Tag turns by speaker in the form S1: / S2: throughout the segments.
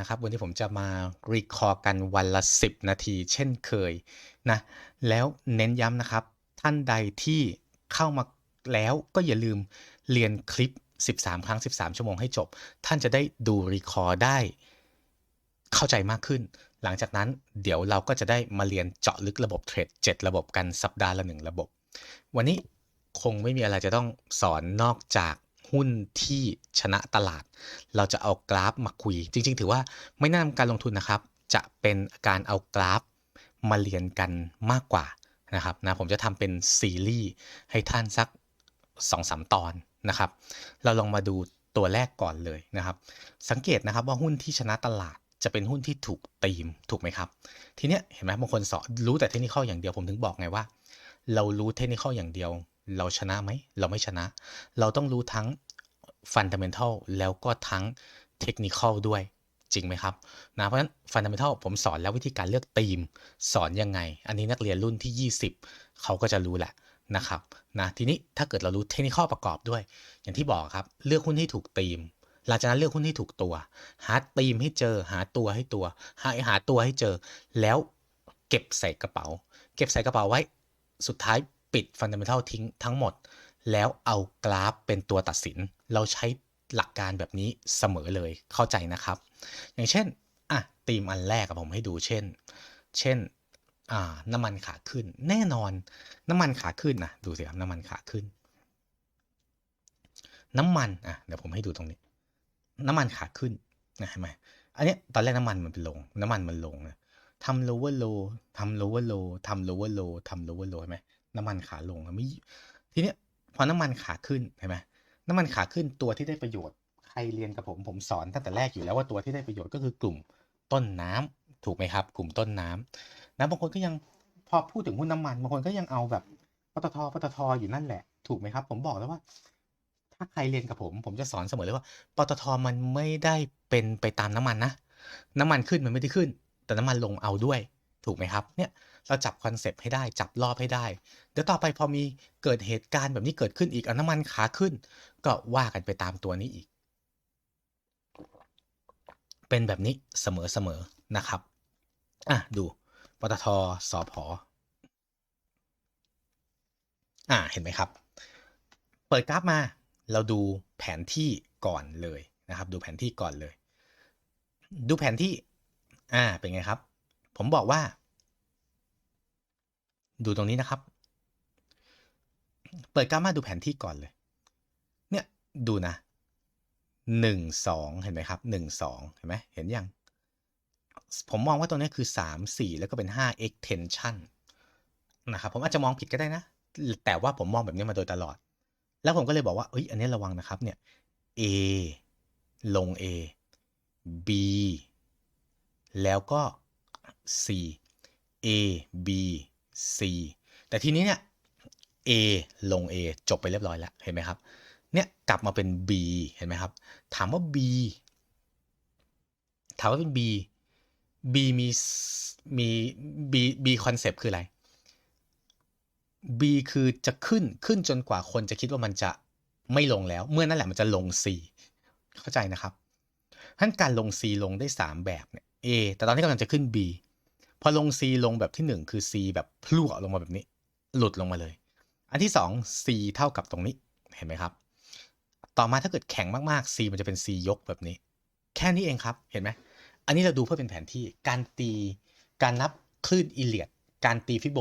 S1: นะครับวันนี้ผมจะมารีคอร์กันวันละ 10 นาทีเช่นเคยนะแล้วเน้นย้ำนะครับ ท่านใดที่เข้ามาแล้วก็อย่าลืมเรียนคลิป 13 ครั้ง 13 ชั่วโมงให้จบ ท่านจะได้ดูรีคอร์ได้เข้าใจมากขึ้น หลังจากนั้นเดี๋ยวเราก็จะได้มาเรียนเจาะลึกระบบเทรด7 ระบบกันสัปดาห์ละหนึ่งระบบ วันนี้คงไม่มีอะไรจะต้องสอนนอกจาก หุ้นที่ชนะตลาด เราจะเอากราฟมาคุย จริง ๆ ถือว่าไม่แนะนำการลงทุนนะครับ จะเป็นการเอากราฟมาเรียนกันมากกว่านะครับนะผมจะทำเป็นซีรีส์ให้ท่านสัก 2-3 ตอนนะครับ เราลองมาดูตัวแรกก่อนเลยนะครับ สังเกตนะครับว่าหุ้นที่ชนะตลาดจะเป็นหุ้นที่ถูกตีมถูกไหมครับ ทีเนี้ยเห็นไหมบางคนสอนรู้แต่เทคนิคอย่างเดียวผมถึงบอกไงว่า เรารู้เทคนิคอย่างเดียว เราชนะไหม เราไม่ชนะ เราต้องรู้ทั้งฟันดัมเ e นทัลแล้วก็ทั้งเทคนิคด้วย จริงไหมครับนะเพราะฉะนั้นฟันดัมเ e นทัลผมสอนแล้ววิธีการเลือกธีม สอนยังไง อันนี้นักเรียนรุ่นที่ 20 เขาก็จะรู้แหละนะครับนะทีนี้ถ้าเกิดเรารู้เทคนิคประกอบด้วย อย่างที่บอกครับ เลือกหุ้นที่ถูกธีมหลังจากนั้นเลือกหุ้นที่ถูกตัว หาธีมให้เจอ หาตัวให้ตัว หาหาตัวให้เจอ แล้วเก็บใส่กระเป๋า เก็บใส่กระเป๋าไว้ สุดท้าย ปิดฟันดัมเ e นทัลทิ้งทั้งหมด แล้วเอากราฟเป็นตัวตัดสิน เราใช้หลักการแบบนี้เสมอเลยเข้าใจนะครับ อย่างเช่นอะตีมอันแรกกับผมให้ดูเช่น เช่นอ่าน้ำมันขาขึ้น แน่นอน น้ำมันขาขึ้นนะดูสิครับน้ำมันขาขึ้น น้ำมันอะเดี๋ยวผมให้ดูตรงนี้ น้ำมันขาขึ้นนะเห็นไหมอันนี้ตอนแรกน้ำมันมันเป็นลง น้ำมันมันลงนะทำ lower low ทำ lower low ทำ lower low ทำ lower low เห็นไหม น้ำมันขาลงไม่ทีเนี้ยพอน้ำมันขาขึ้นเห็นไหมน้ำมันขาขึ้นตัวที่ได้ประโยชน์ใครเรียนกับผมผมสอนตั้งแต่แรกอยู่แล้วว่าตัวที่ได้ประโยชน์ก็คือกลุ่มต้นน้ำถูกไหมครับ กลุ่มต้นน้ำนะบางคนก็ยังพอพูดถึงหุ้นน้ามันบางคนก็ยังเอาแบบปตทปตทอยู่นั่นแหละ ถูกไหมครับ ผมบอกแล้วว่า ถ้าใครเรียนกับผม ผมจะสอนเสมอเลยว่าปตทมันไม่ได้เป็นไปตามน้ำมันนะน้ำมันขึ้นมันไม่ได้ขึ้น แต่น้ำมันลงเอาด้วย ถูกไหมครับ เนี่ย เราจับคอนเซปต์ให้ได้จับรอบให้ได้ เดี๋ยวต่อไปพอมีเกิดเหตุการณ์แบบนี้เกิดขึ้นอีกเอาน้ำมันขาขึ้น ก็ว่ากันไปตามตัวนี้อีก เป็นแบบนี้เสมอๆนะครับอะดูปตทสอพออ่าเห็นไหมครับ เปิดกราฟมาเราดูแผนที่ก่อนเลยนะครับ ดูแผนที่ก่อนเลย ดูแผนที่ อ่าเป็นไงครับ ผมบอกว่า ดูตรงนี้นะครับ เปิดกรามาดูแผนที่ก่อนเลย เนี่ยดูนะหนึ่งสองเห็นไหมครับหนึ่งสองเห็นไหมเห็นยัง ผมมองว่าตรงนี้คือสามสี่แล้วก็เป็นห้า extension นะครับผมอาจจะมองผิดก็ได้นะ แต่ว่าผมมองแบบนี้มาโดยตลอด แล้วผมก็เลยบอกว่าเอ้ยอันนี้ระวังนะครับเนี่ย A ลง A B แล้วก็ C A B C แต่ทีนี้เนี่ย A ลง A จบไปเรียบร้อยแล้ว เห็นไหมครับ เนี่ยกลับมาเป็น B เห็นไหมครับ ถามว่า B ถามว่าเป็น B B มีมี B B คอนเซปต์คืออะไร B คือจะขึ้นขึ้นจนกว่าคนจะคิดว่ามันจะไม่ลงแล้ว เมื่อนั่นแหละมันจะลง C เข้าใจนะครับท่านการลง C ลงได้ 3 แบบเนี่ย A แต่ตอนนี้กำลังจะขึ้น B พอลง C ลงแบบที่ 1 คือ C แบบพลั่วลงมาแบบนี้ หลุดลงมาเลย อันที่ 2 C เท่ากับตรงนี้เห็นไหมครับ ต่อมาถ้าเกิดแข็งมากๆ C มันจะเป็น C ยกแบบนี้ แค่นี้เองครับเห็นไหมอันนี้เราดูเพื่อเป็นแผนที่การตีการนับคลื่นอิเลียด การตีฟิโบ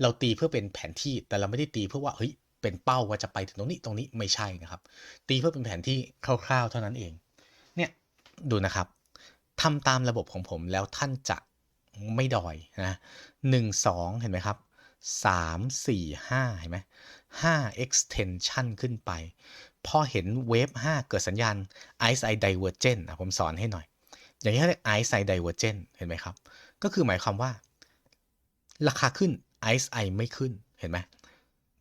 S1: เราตีเพื่อเป็นแผนที่แต่เราไม่ได้ตีเพื่อว่าเฮ้ยเป็นเป้าว่าจะไปถึงตรงนี้ตรงนี้ไม่ใช่นะครับ ตีเพื่อเป็นแผนที่คร่าวๆ เท่านั้นเอง เนี่ยดูนะครับทำตามระบบของผมแล้วท่านจะ ไม่ดอยนะหนึ่งสองเห็นไหมครับสามสี่ห้าเห็นไหมห้า extension ขึ้นไป พอเห็นเวฟห้าเกิดสัญญาณ ice eye divergent อะผมสอนให้หน่อย อย่างนี้เรียก ice eye divergent เห็นไหมครับ ก็คือหมายความว่า ราคาขึ้น ice eye ไม่ขึ้นเห็นไหม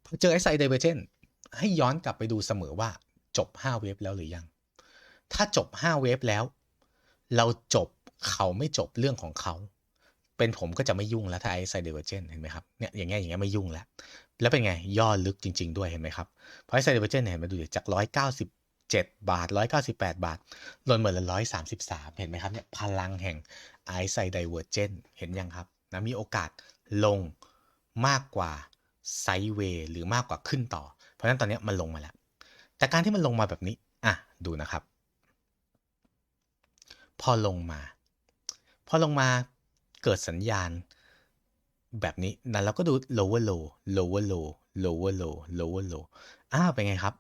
S1: พอเจอ ice eye divergent ให้ย้อนกลับไปดูเสมอว่าจบ 5 เวฟแล้วหรือยัง ถ้าจบ 5 เวฟแล้ว เราจบเขาไม่จบเรื่องของเขา เป็นผมก็จะไม่ยุ่งแล้วถ้าไอซ์ไซเดเวอร์เจนเห็นไหมครับเนี่ยอย่างเงี้ยอย่างเงี้ยไม่ยุ่งแล้ว แล้วเป็นไงย่อลึกจริง ๆ ด้วยเห็นไหมครับเพราะไอซ์ไซเดเวอร์เจนเห็นไหมดูดิจาก 197บาท 198 บาทหล่นเหมือนละ133 เห็นไหมครับเนี่ยพลังแห่งไอซ์ไซไดเวอร์เจนเห็นยังครับนะมีโอกาสลงมากกว่าไซเวย์หรือมากกว่าขึ้นต่อ เพราะฉะนั้นตอนนี้มันลงมาแล้ว แต่การที่มันลงมาแบบนี้ อะ ดูนะครับ พอลงมา พอลงมา เกิดสัญญาณแบบนี้นะเราก็ดู lower low lower low lower low lower low อ้าวเป็นไงครับ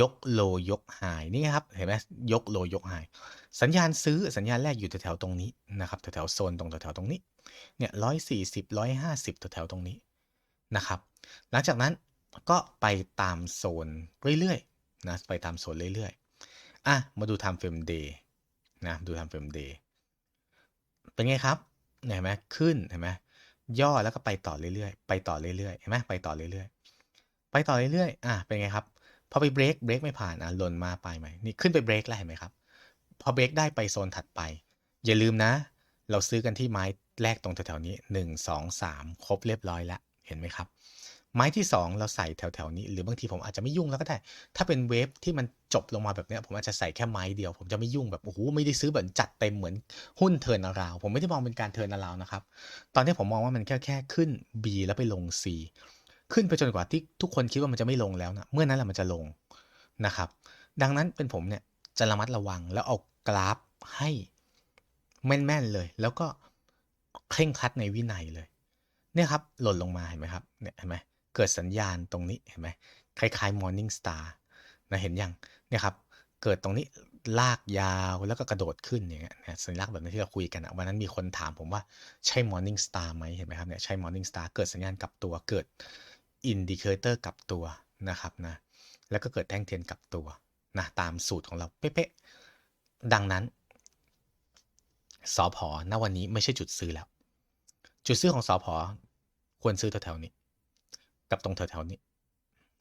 S1: ยก low ยก high นี่ครับ เห็นไหมยก low ยก high สัญญาณซื้อสัญญาณแรกอยู่แถวๆตรงนี้นะครับแถวๆโซนตรงแถวๆตรงนี้ เนี่ยร้อยสี่สิบร้อยห้าสิบแถวๆตรงนี้นะครับ หลังจากนั้นก็ไปตามโซนเรื่อยๆนะไปตามโซนเรื่อยๆอะมาดู time frame day นะดู time frame day เป็นไงครับ เห็นไหมขึ้นเห็นไหมย่อแล้วก็ไปต่อเรื่อยๆ ไปต่อเรื่อยๆ เห็นไหมไปต่อเรื่อยๆ ไปต่อเรื่อยๆ อะ เป็นไงครับ พอไปเบรกเบรกไม่ผ่าน อะหล่นมาไปไหม นี่ขึ้นไปเบรกแล้วเห็นไหมครับ พอเบรกได้ไปโซนถัดไป อย่าลืมนะ เราซื้อกันที่ไม้แรกตรงแถวๆนี้ 1 2 3 ครบเรียบร้อยแล้ว เห็นไหมครับ ไม้ที่ 2 เราใส่แถวๆนี้ หรือบางทีผมอาจจะไม่ยุ่งแล้วก็ได้ ถ้าเป็นเวฟที่มันจบลงมาแบบนี้ผมอาจจะใส่แค่ไม้เดียว ผมจะไม่ยุ่งแบบโอ้โหไม่ได้ซื้อแบบจัดเต็มเหมือนหุ้นเทิร์นาราว ผมไม่ได้มองเป็นการเทิร์นาราวนะครับ ตอนนี้ผมมองว่ามันแค่แค่ขึ้น B แล้วไปลง C ขึ้นไปจนกว่าที่ทุกคนคิดว่ามันจะไม่ลงแล้วนะเมื่อนั้นแหละมันจะลงนะครับ ดังนั้นเป็นผมเนี่ยจะระมัดระวังแล้วเอากราฟให้แม่นๆเลย แล้วก็เคร่งครัดในวินัยเลย เนี่ยครับหล่นลงมาเห็นไหมครับเนี่ยเห็นไหม เกิดสัญญาณตรงนี้เห็นไหมคล้ายๆ morning star นะเห็นยังเนี่ยครับเกิดตรงนี้ลากยาวแล้วก็กระโดดขึ้นอย่างเงี้ยนะสัญลักษณ์แบบนี้ที่เราคุยกันอะวันนั้นมีคนถามผมว่าใช่ morning star ไหมเห็นไหมครับเนี่ยใช่ morning star เกิดสัญญาณกลับตัวเกิด indicator กลับตัวนะครับนะแล้วก็เกิดแท่งเทียนกลับตัวนะตามสูตรของเราเป๊ะๆดังนั้นสอพอณวันนี้ไม่ใช่จุดซื้อแล้ว จุดซื้อของสอพอควรซื้อแถวๆนี้ กับตรงแถวๆนี้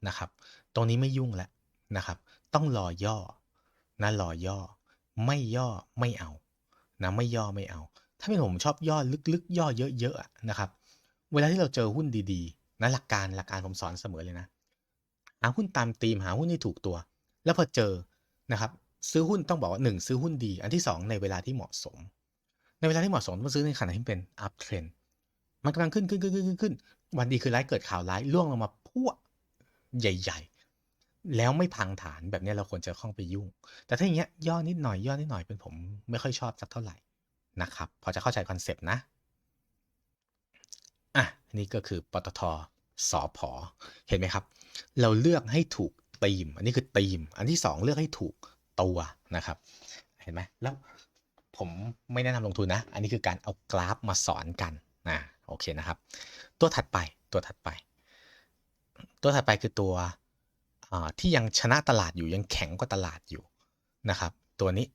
S1: นะครับ ตรงนี้ไม่ยุ่งแล้วนะครับ ต้องรอย่อนะรอย่อ ไม่ย่อไม่เอานะไม่ย่อไม่เอา ถ้าเป็นผมชอบย่อลึกๆ ย่อเยอะๆนะครับ เวลาที่เราเจอหุ้นดีๆนะหลักการหลักการผมสอนเสมอเลยนะหาหุ้นตามธีมหาหุ้นที่ถูกตัว แล้วพอเจอนะครับซื้อหุ้นต้องบอกว่า 1 ซื้อหุ้นดี อันที่ 2 ในเวลาที่เหมาะสม ในเวลาที่เหมาะสมต้องซื้อในขณะที่เป็น up trend มันกำลังขึ้นขึ้นขึ้นขึ้นขึ้น วันดีคือร้ายเกิดข่าวร้ายล่วงลงมาพั่วใหญ่ ๆ แล้วไม่พังฐานแบบนี้เราควรจะข้าไปยุ่ง แต่ถ้าอย่างเงี้ยย่อนิดหน่อยย่อนิดหน่อยเป็นผมไม่ค่อยชอบสักเท่าไหร่นะครับ พอจะเข้าใจคอนเซปต์นะอะนี่ก็คือปตทสอพอเห็นไหมครับ เราเลือกให้ถูกตีม อันนี้คือตีม อันที่สองเลือกให้ถูกตัวนะครับ เห็นไหมแล้วผมไม่แนะนำลงทุนนะ อันนี้คือการเอากราฟมาสอนกันนะ โอเคนะครับ ตัวถัดไปตัวถัดไป ตัวถัดไปคือตัวที่ยังชนะตลาดอยู่ยังแข็งกว่าตลาดอยู่นะครับ ตัวนี้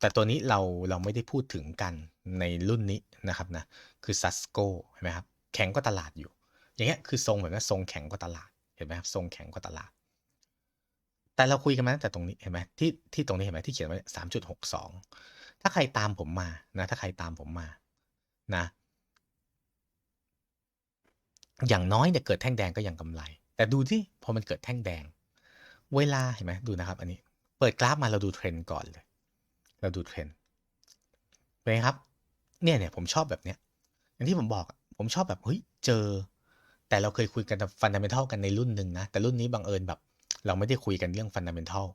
S1: แต่ตัวนี้เราเราไม่ได้พูดถึงกันในรุ่นนี้นะครับนะคือซัสโกเห็นไหมครับแข็งกว่าตลาดอยู่ อย่างเงี้ยคือทรงแบบนี้ทรงแข็งกว่าตลาดเห็นไหมครับทรงแข็งกว่าตลาด แต่เราคุยกันมาตั้งแต่ตรงนี้เห็นไหมที่ที่ตรงนี้เห็นไหมที่เขียนไว้สามจุดหกสองถ้าใครตามผมมานะถ้าใครตามผมมานะ อย่างน้อยเนี่ยเกิดแท่งแดงก็ยังกำไร แต่ดูที่พอมันเกิดแท่งแดง เวลาเห็นไหมดูนะครับ อันนี้เปิดกราฟมาเราดูเทรนด์ก่อนเลย เราดูเทรนด์เป็นไงครับ เนี่ยเนี่ยผมชอบแบบเนี้ยอย่างที่ผมบอกผมชอบแบบเฮ้ยเจอ แต่เราเคยคุยกันฟันดัมเบลทัลกันในรุ่นหนึ่งนะ แต่รุ่นนี้บังเอิญแบบ เราไม่ได้คุยกันเรื่องฟันดัมเบลทัล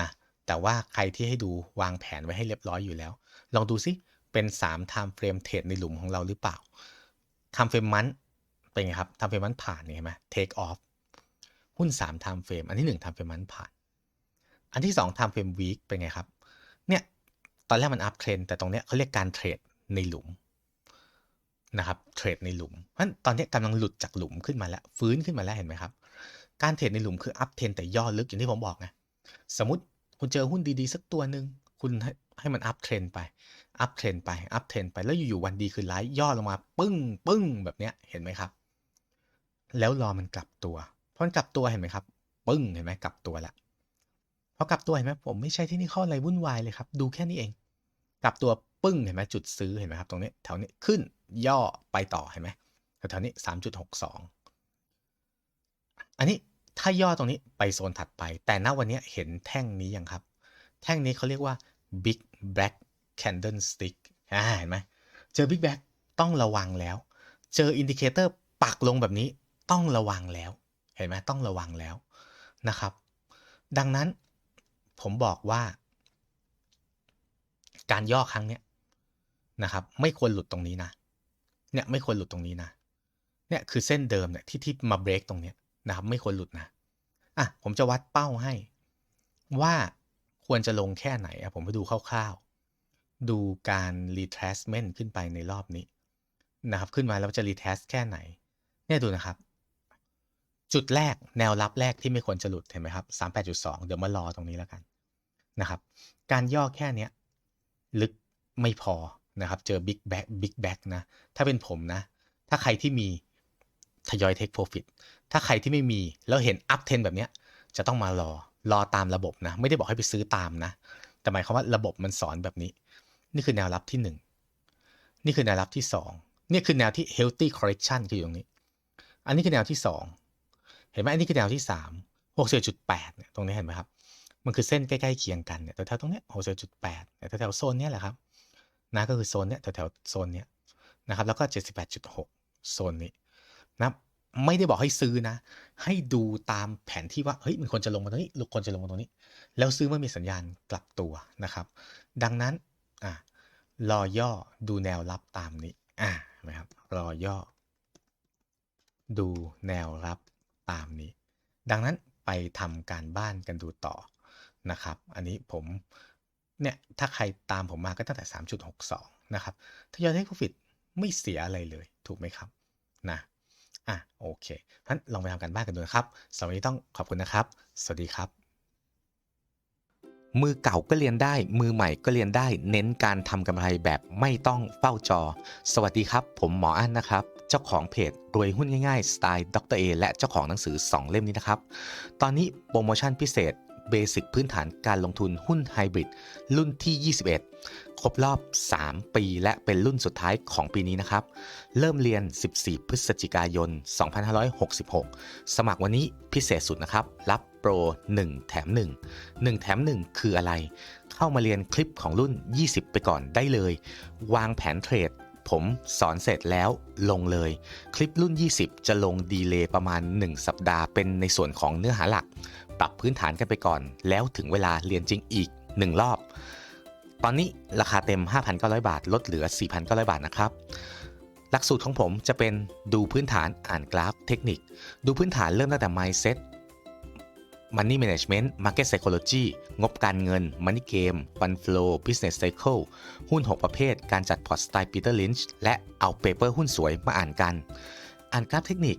S1: นะแต่ว่าใครที่ให้ดูวางแผนไว้ให้เรียบร้อยอยู่แล้ว ลองดูซิเป็น3 time frame เทรดในหลุมของเราหรือเปล่า time frame มัน เป็นไงครับ time frame มันผ่านเห็นไหม take off หุ้น3 time frame อันที่ 1 time frame มันผ่าน อันที่ 2 time frame week เป็นไงครับ เนี่ย ตอนแรกมัน up trend แต่ตรงเนี้ยเขาเรียกการเทรดในหลุมนะครับ เทรดในหลุมเพราะตอนนี้กำลังหลุดจากหลุมขึ้นมาแล้ว ฟื้นขึ้นมาแล้วเห็นไหมครับ การเทรดในหลุมคืออัพเทรนแต่ย่อลึกอย่างที่ผมบอกไง สมมติคุณเจอหุ้นดีๆ สักตัวหนึ่งคุณให้ให้มันอัพเทรนไป อัพเทรนไป อัพเทรนไป แล้วอยู่ๆวันดีคือไลท์ย่อลงมา ปึ้ง ปึ้ง แบบเนี้ย เห็นไหมครับ แล้วรอมันกลับตัวพอมันกลับตัวเห็นไหมครับ ปึ้งเห็นไหมกลับตัวละพอกลับตัวเห็นไหมผมไม่ใช่ที่นี่ข้ออะไรวุ่นวายเลยครับ ดูแค่นี้เอง กลับตัวปึ้งเห็นไหมจุดซื้อเห็นไหมครับ ตรงนี้แถวนี้ขึ้นย่อไปต่อเห็นไหมแถวๆนี้สามจุดหกสองอันนี้ถ้าย่อตรงนี้ไปโซนถัดไป แต่ณวันนี้เห็นแท่งนี้ยังครับ แท่งนี้เขาเรียกว่า big black candlestick อ่าเห็นไหมเจอ big black ต้องระวังแล้ว เจออินดิเคเตอร์ปักลงแบบนี้ ต้องระวังแล้ว เห็นไหมต้องระวังแล้วนะครับ ดังนั้นผมบอกว่า การย่อครั้งเนี้ยนะครับ ไม่ควรหลุดตรงนี้นะ เนี่ยไม่ควรหลุดตรงนี้นะ เนี่ยคือเส้นเดิมเนี่ยที่ที่มาเบรกตรงเนี้ยนะครับ ไม่ควรหลุดนะอะผมจะวัดเป้าให้ ว่าควรจะลงแค่ไหนอะผมไปดูคร่าวๆ ดูการ retracement ขึ้นไปในรอบนี้นะครับ ขึ้นมาแล้วจะ retrace แค่ไหน เนี่ยดูนะครับ จุดแรกแนวรับแรกที่ไม่ควรจะหลุดเห็นไหมครับ38.2เดี๋ยวมารอตรงนี้แล้วกันนะครับ การย่อแค่เนี้ยลึกไม่พอนะครับ เจอ big back big back นะ ถ้าเป็นผมนะ ถ้าใครที่มีทยอย take profit ถ้าใครที่ไม่มีแล้วเห็น up trend แบบเนี้ยจะต้องมารอรอตามระบบนะ ไม่ได้บอกให้ไปซื้อตามนะ แต่หมายความว่าระบบมันสอนแบบนี้ นี่คือแนวรับที่ 1 นี่คือแนวรับที่ 2 นี่คือแนวที่ healthy correction คืออยู่ตรงนี้ อันนี้คือแนวที่ 2 เห็นไหมอันนี้คือแนวที่3 61.8เนี่ยตรงนี้เห็นไหมครับ มันคือเส้นใกล้ๆเคียงกันเนี่ยแถวๆตรงเนี้ย61.8เนี่ยแถวๆโซนเนี้ยแหละครับนะก็คือโซนเนี้ยแถวๆโซนเนี้ยนะครับแล้วก็78.6โซนนี้นะไม่ได้บอกให้ซื้อนะ ให้ดูตามแผนที่ว่าเฮ้ยมันควรจะลงมาตรงนี้หรือควรจะลงมาตรงนี้ แล้วซื้อเมื่อมีสัญญาณกลับตัวนะครับ ดังนั้นอะรอย่อดูแนวรับตามนี้อะนะครับรอย่อ ดูแนวรับ ตามนี้ ดังนั้นไปทำการบ้านกันดูต่อนะครับ อันนี้ผมเนี่ยถ้าใครตามผมมาก็ตั้งแต่ 3.62 นะครับทยอยเทคโปรฟิตไม่เสียอะไรเลยถูกไหมครับนะอะโอเคงั้นลองไปทำการบ้านกันดูนะครับสำหรับวันนี้ต้องขอบคุณนะครับ สวัสดีครับ มือเก่าก็เรียนได้ มือใหม่ก็เรียนได้ เน้นการทำกำไรแบบไม่ต้องเฝ้าจอ สวัสดีครับ ผมหมออั้นนะครับ เจ้าของเพจรวยหุ้นง่ายๆสไตล์ดรเอและเจ้าของหนังสือ 2 เล่มนี้นะครับ ตอนนี้โปรโมชั่นพิเศษเบสิกพื้นฐานการลงทุนหุ้นไฮบริดรุ่นที่ 21 ครบรอบ 3 ปี และเป็นรุ่นสุดท้ายของปีนี้นะครับ เริ่มเรียน 14 พฤศจิกายน 2566 สมัครวันนี้พิเศษสุดนะครับ รับโปร 1 แถม 1 1 แถม 1 คืออะไร เข้ามาเรียนคลิปของรุ่น 20 ไปก่อนได้เลย วางแผนเทรด ผมสอนเสร็จแล้วลงเลย คลิปรุ่น 20 จะลงดีเลย์ประมาณ 1 สัปดาห์เป็นในส่วนของเนื้อหาหลัก ปรับพื้นฐานกันไปก่อน แล้วถึงเวลาเรียนจริงอีก 1 รอบ ตอนนี้ราคาเต็ม 5,900 บาท ลดเหลือ 4,900 บาทนะครับหลักสูตรของผมจะเป็นดูพื้นฐานอ่านกราฟเทคนิค ดูพื้นฐานเริ่มตั้งแต่ mindset Money Management Market Psychology งบการเงิน Money Game Fund Flow Business Cycle หุ้น 6 ประเภท การจัดพอร์ตสไตล์ Peter Lynch และเอาเปเปอร์หุ้นสวยมาอ่านกัน อ่านกราฟเทคนิค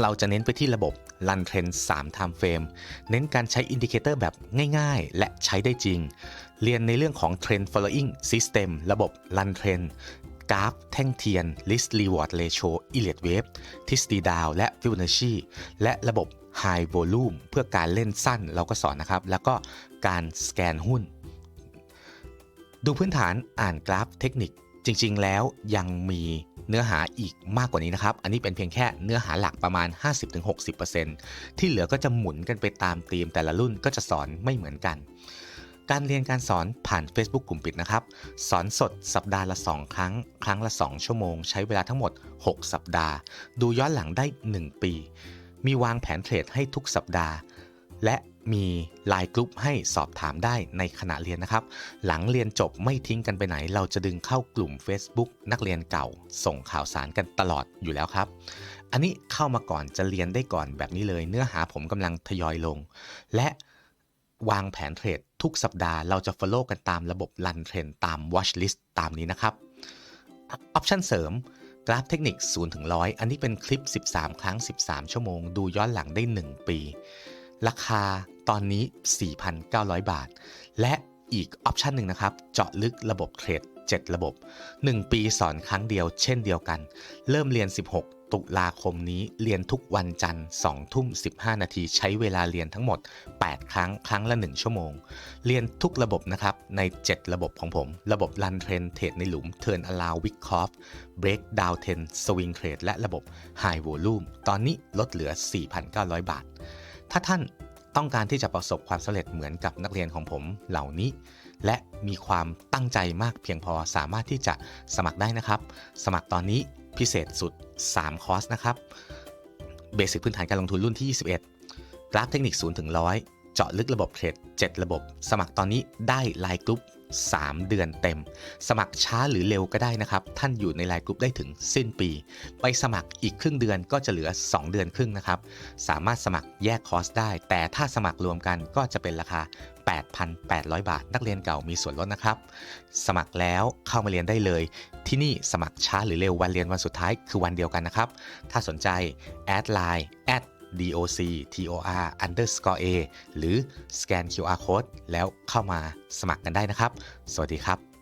S1: เราจะเน้นไปที่ระบบ Run Trend 3 Time Frame เน้นการใช้อินดิเคเตอร์แบบง่ายๆ และใช้ได้จริง เรียนในเรื่องของ Trend Following System ระบบ Run Trend กราฟแท่งเทียน List Reward Ratio Elliott Wave ทฤษฎีดาว และ Fibonacci และระบบ High Volume เพื่อการเล่นสั้นเราก็สอนนะครับ แล้วก็การสแกนหุ้น ดูพื้นฐานอ่านกราฟเทคนิคจริงๆ แล้วยังมีเนื้อหาอีกมากกว่านี้นะครับ อันนี้เป็นเพียงแค่เนื้อหาหลักประมาณ 50-60%ที่เหลือก็จะหมุนกันไปตามธีมแต่ละรุ่นก็จะสอนไม่เหมือนกัน การเรียนการสอนผ่าน Facebook กลุ่มปิดนะครับ สอนสดสัปดาห์ละ 2 ครั้ง ครั้งละ 2 ชั่วโมง ใช้เวลาทั้งหมด 6 สัปดาห์ ดูย้อนหลังได้ 1 ปี มีวางแผนเทรดให้ทุกสัปดาห์ และมีไลน์กลุ่มให้สอบถามได้ในขณะเรียนนะครับ หลังเรียนจบไม่ทิ้งกันไปไหน เราจะดึงเข้ากลุ่ม Facebook นักเรียนเก่า ส่งข่าวสารกันตลอดอยู่แล้วครับ อันนี้เข้ามาก่อนจะเรียนได้ก่อนแบบนี้เลย เนื้อหาผมกำลังทยอยลง และ วางแผนเทรดทุกสัปดาห์เราจะ follow กันตามระบบ Run Trend ตาม Watch List ตามนี้นะครับออปชันเสริมกราฟเทคนิค0ถึง100 อันนี้เป็นคลิป 13 ครั้ง 13 ชั่วโมง ดูย้อนหลังได้ 1 ปี ราคาตอนนี้ 4,900 บาท และอีกออปชันหนึ่งนะครับ เจาะลึกระบบเทรด7 ระบบ 1 ปีสอนครั้งเดียวเช่นเดียวกัน เริ่มเรียน 16 ตุลาคมนี้เรียนทุกวันจันทร์2ทุ่ม 15 นาทีใช้เวลาเรียนทั้งหมด 8 ครั้งครั้งละ 1 ชั่วโมง เรียนทุกระบบนะครับใน 7 ระบบของผม ระบบ Run Trend เทรดในหลุม Turn Allow Wick Off Break Down Trend Swing Trade และระบบ High Volume ตอนนี้ลดเหลือ 4,900 บาท ถ้าท่านต้องการที่จะประสบความสำเร็จเหมือนกับนักเรียนของผมเหล่านี้ และมีความตั้งใจมากเพียงพอสามารถที่จะสมัครได้นะครับ สมัครตอนนี้ พิเศษสุด 3 คอร์สนะครับเบสิกพื้นฐานการลงทุนรุ่นที่ 21 กราฟเทคนิค0ถึง100 เจาะลึกระบบเทรด7 ระบบ สมัครตอนนี้ได้ไลน์กรุ๊ป3เดือนเต็ม สมัครช้าหรือเร็วก็ได้นะครับ ท่านอยู่ในไลน์กรุ๊ปได้ถึงสิ้นปี ไปสมัครอีกครึ่งเดือนก็จะเหลือ 2 เดือนครึ่งนะครับ สามารถสมัครแยกคอร์สได้ แต่ถ้าสมัครรวมกันก็จะเป็นราคา 8,800 บาท นักเรียนเก่ามีส่วนลดนะครับ สมัครแล้วเข้ามาเรียนได้เลย ที่นี่สมัครช้าหรือเร็ววันเรียนวันสุดท้ายคือวันเดียวกันนะครับ ถ้าสนใจแอดไลน์ at doc tor underscore a หรือสแกน QR code แล้วเข้ามาสมัครกันได้นะครับ สวัสดีครับ